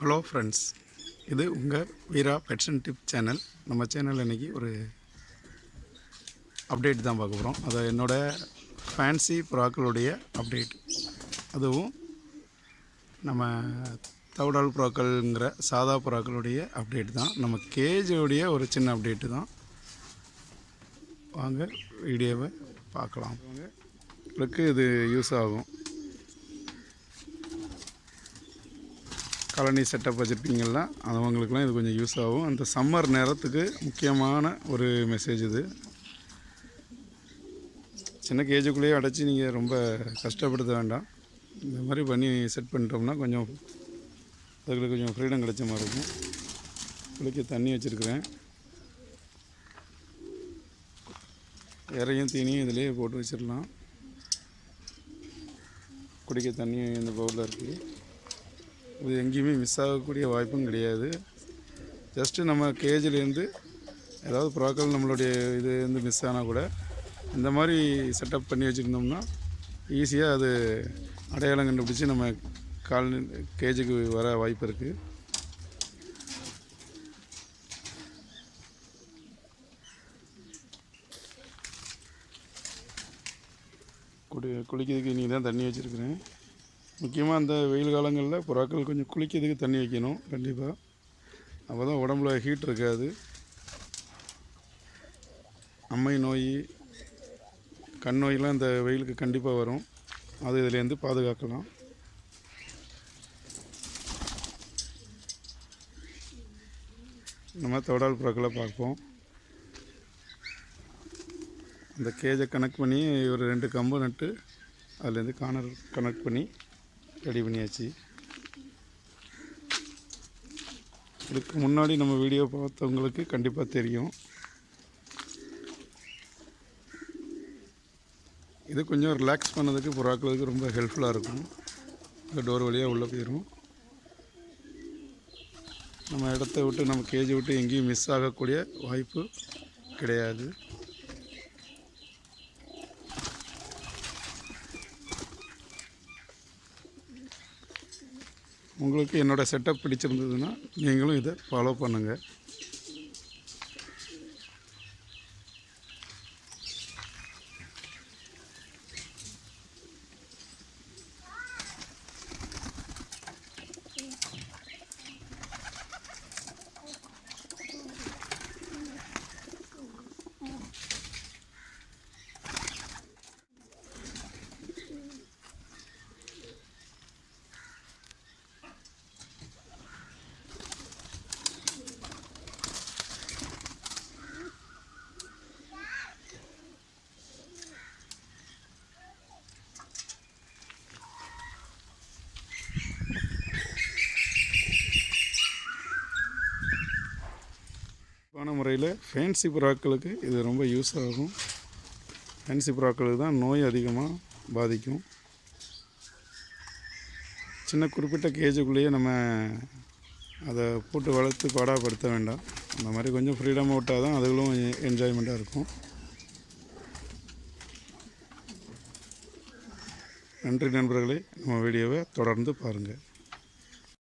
Hello friends இது உங்கள் Veera pets and tip channel நம்ம சேனல் இன்றைக்கி ஒரு அப்டேட் தான் பார்க்க போகிறோம் அது என்னோடய ஃபேன்சி புறாக்களுடைய அப்டேட் அதுவும் நம்ம தவிடால் புறாக்கள்ங்கிற சாதா புறாக்களுடைய அப்டேட் தான். நம்ம கேஜோடைய ஒரு சின்ன அப்டேட்டு தான். வாங்க வீடியோவை பார்க்கலாம். உங்களுக்கு இது யூஸ் ஆகும். காலனி செட்டப் வச்சுருப்பீங்களா அவங்களுக்குலாம் இது கொஞ்சம் யூஸ் ஆகும். அந்த சம்மர் நேரத்துக்கு முக்கியமான ஒரு மெசேஜ் இது. சின்ன கேஜுக்குள்ளேயே அடைச்சி நீங்கள் ரொம்ப கஷ்டப்படுத்த வேண்டாம். இந்த மாதிரி பண்ணி செட் பண்ணிட்டோம்னா கொஞ்சம் அதுக்கு கொஞ்சம் ஃப்ரீடம் கிடைச்ச மாதிரி இருக்கும். குளிக்க தண்ணி வச்சுருக்குறேன். இறையும் தீனியும் இதிலேயே போட்டு வச்சிடலாம். குடிக்க தண்ணி இந்த பவுலில் இருக்குது இது எங்கேயுமே மிஸ் ஆகக்கூடிய வாய்ப்பும் கிடையாது. ஜஸ்ட்டு நம்ம கேஜிலேருந்து ஏதாவது ப்ராக்கள் நம்மளுடைய இது வந்து மிஸ் ஆனால் கூட இந்த மாதிரி செட்டப் பண்ணி வச்சுருந்தோம்னா ஈஸியாக அது அடையாளம் கண்டுபிடிச்சி நம்ம கால் கேஜுக்கு வர வாய்ப்பு இருக்குது குடி குளிக்கிறதுக்கு இன்றைக்கி தான் தண்ணி வச்சுருக்குறேன். முக்கியமாக அந்த வெயில் காலங்களில் புறாக்கள் கொஞ்சம் குளிக்கிறதுக்கு தண்ணி வைக்கணும் கண்டிப்பாக அப்போ தான் உடம்புல ஹீட் இருக்காது. அம்மை நோய் கண் நோயெலாம் இந்த வெயிலுக்கு கண்டிப்பாக வரும். அது இதுலேருந்து பாதுகாக்கலாம். நம்ம தோடால் புறாக்களை பார்ப்போம். அந்த கேஜை கனெக்ட் பண்ணி ஒரு ரெண்டு கம்பு நட்டு அதுலேருந்து கார்னர் கனெக்ட் பண்ணி ரெடி பண்ணியாச்சு. இதுக்கு முன்னாடி நம்ம வீடியோ பார்த்தவங்களுக்கு கண்டிப்பாக தெரியும். இது கொஞ்சம் ரிலாக்ஸ் பண்ணதுக்கு புறாக்களுக்கு ரொம்ப ஹெல்ப்ஃபுல்லாக இருக்கும். இந்த டோர் வழியாக உள்ளே போயிடும் நம்ம இடத்த விட்டு நம்ம கேஜி விட்டு எங்கேயும் மிஸ் ஆகக்கூடிய வாய்ப்பு கிடையாது. உங்களுக்கு என்னோடய செட்டப் பிடிச்சிருந்ததுன்னா நீங்களும் இதை ஃபாலோ பண்ணுங்கள் சிறப்பான முறையில் ஃபேன்சி புறாக்களுக்கு இது ரொம்ப யூஸ் ஆகும். ஃபேன்சி புறாக்களுக்கு தான் நோய் அதிகமாக பாதிக்கும். சின்ன குறிப்பிட்ட கேஜுக்குள்ளேயே நம்ம அதை போட்டு வளர்த்து பாடாப்படுத்த வேண்டாம். அந்த மாதிரி கொஞ்சம் ஃப்ரீடமாக விட்டால் தான் அதுகளும் என்ஜாய்மெண்ட்டாக இருக்கும். நன்றி நண்பர்களே நம்ம வீடியோவை தொடர்ந்து பாருங்கள்